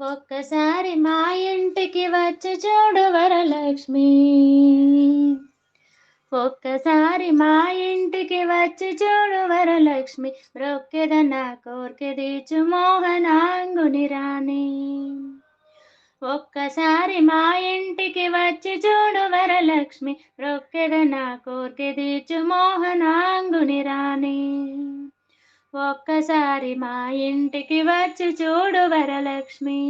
ఒక్కసారి మా ఇంటికి వచ్చి చూడు వరలక్ష్మి. ఒక్కసారి మా ఇంటికి వచ్చి చూడు వరలక్ష్మి. బ్రొక్కెద నా కోర్కెదీచు మోహనాంగుని రాణి. ఒక్కసారి మా ఇంటికి వచ్చి చూడు వరలక్ష్మి. బ్రొక్కెద నా కోర్కెదీచు మోహనాంగుని రాణి. ఒక్కసారి మా ఇంటికి వచ్చి చూడు వరలక్ష్మి.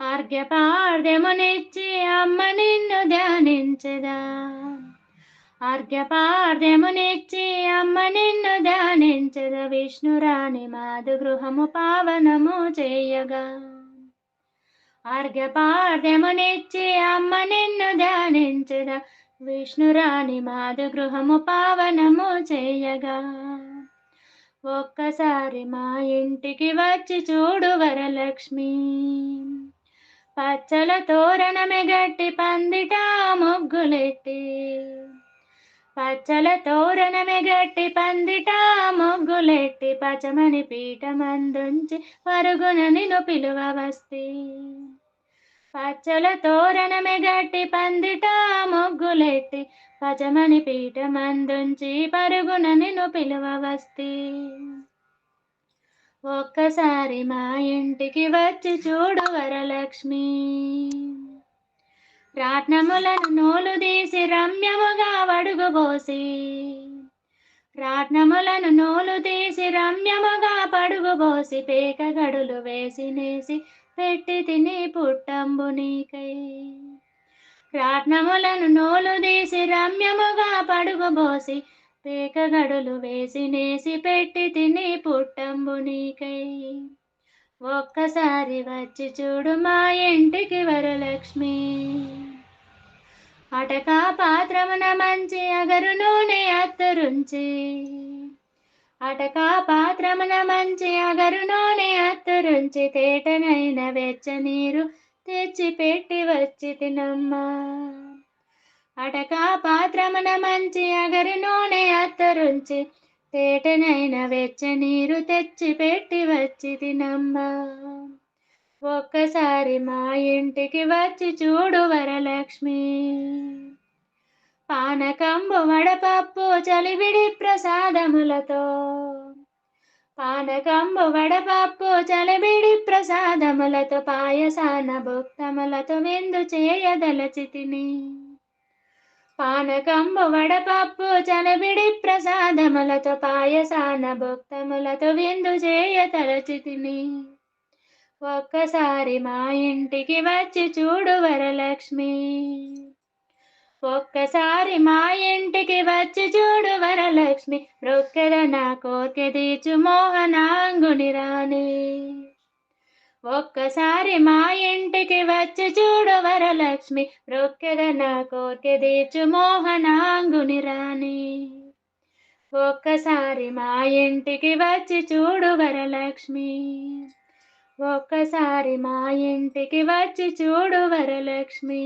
అర్ఘ్యపార్ధ్యమునిచ్చి అమ్మ నిన్ను ధ్యానించదా. అర్ఘ్యపార్ధ్యమునిచ్చి అమ్మ నిన్ను ధ్యానించద. విష్ణురాణి మాధు గృహము పావనము చేయగా. అర్ఘ్యపార్ధ్యమునిచ్చి అమ్మ నిన్ను ధ్యానించద. విష్ణురాణి మాధు గృహము పావనము చేయగా. ఒక్కసారి మా ఇంటికి వచ్చి చూడు వరలక్ష్మి. పచ్చల తోరణమే గట్టి పందిట ముగ్గులెట్టి పచ్చల తోరణమే గట్టి పందిట ముగ్గులెట్టి పచమని పీఠమందుంచి పరుగున నిన్ను పిలువ వస్తే పచ్చల తోరణమే గట్టి పందిట ముగ్గులెట్టి పచమని పీట మందుంచి పరుగున నిన్ను పిలువవస్తి. ఒక్కసారి మా ఇంటికి వచ్చి చూడు వరలక్ష్మి. రాట్నములను నూలు తీసి రమ్యముగా వడుగుబోసి రాట్నములను నూలు తీసి రమ్యముగా పడుగుబోసి పేక గడులు వేసి నేసి పెట్టి తిని పుట్టంబు నీకై. రాట్నములను నూలు తీసి రమ్యముగా పడుగుబోసి పేక గడులు వేసి నేసి పెట్టి తిని పుట్టంబు నీకై. ఒక్కసారి వచ్చి చూడు మా ఇంటికి వరలక్ష్మి. అటకా పాత్రమున మంచి అగరు నూనె అత్తరుంచి. అటకా పాత్రమున మంచి అగరు నూనె అత్తరుంచి తేటనైన వెచ్చ నీరు తెచ్చి పెట్టి వచ్చి తినమ్మా. అటకా పాత్రమున మంచి అగరు నూనె అత్తరుంచి తేటనైన వెచ్చ నీరు తెచ్చి పెట్టి వచ్చి తినమ్మా. ఒక్కసారి మా ఇంటికి వచ్చి చూడు వరలక్ష్మి. పానకంబు వడపప్పు చలివిడి ప్రసాదములతో. పానకంబు వడపప్పు చలివిడి ప్రసాదములతో పాయసాన భక్తములతో విందు చేయదలచి తిని పానకంబు వడపప్పు చలబిడి ప్రసాదములతో పాయసాన భక్తములతో విందు చేయ తిని ఒక్కసారి మా ఇంటికి వచ్చి చూడు వరలక్ష్మి. ఒక్కసారి మా ఇంటికి వచ్చి చూడు వరలక్ష్మి. రొక్కెద నా కోర్కె తీర్చు మోహనాంగుని రాణి. ఒక్కసారి మా ఇంటికి వచ్చి చూడు వరలక్ష్మి. రొక్కెద నా కోర్కె తీర్చు మోహనాంగుని రాణి. ఒక్కసారి మా ఇంటికి వచ్చి చూడు వరలక్ష్మి. ఒక్కసారి మా ఇంటికి వచ్చి చూడు వరలక్ష్మి.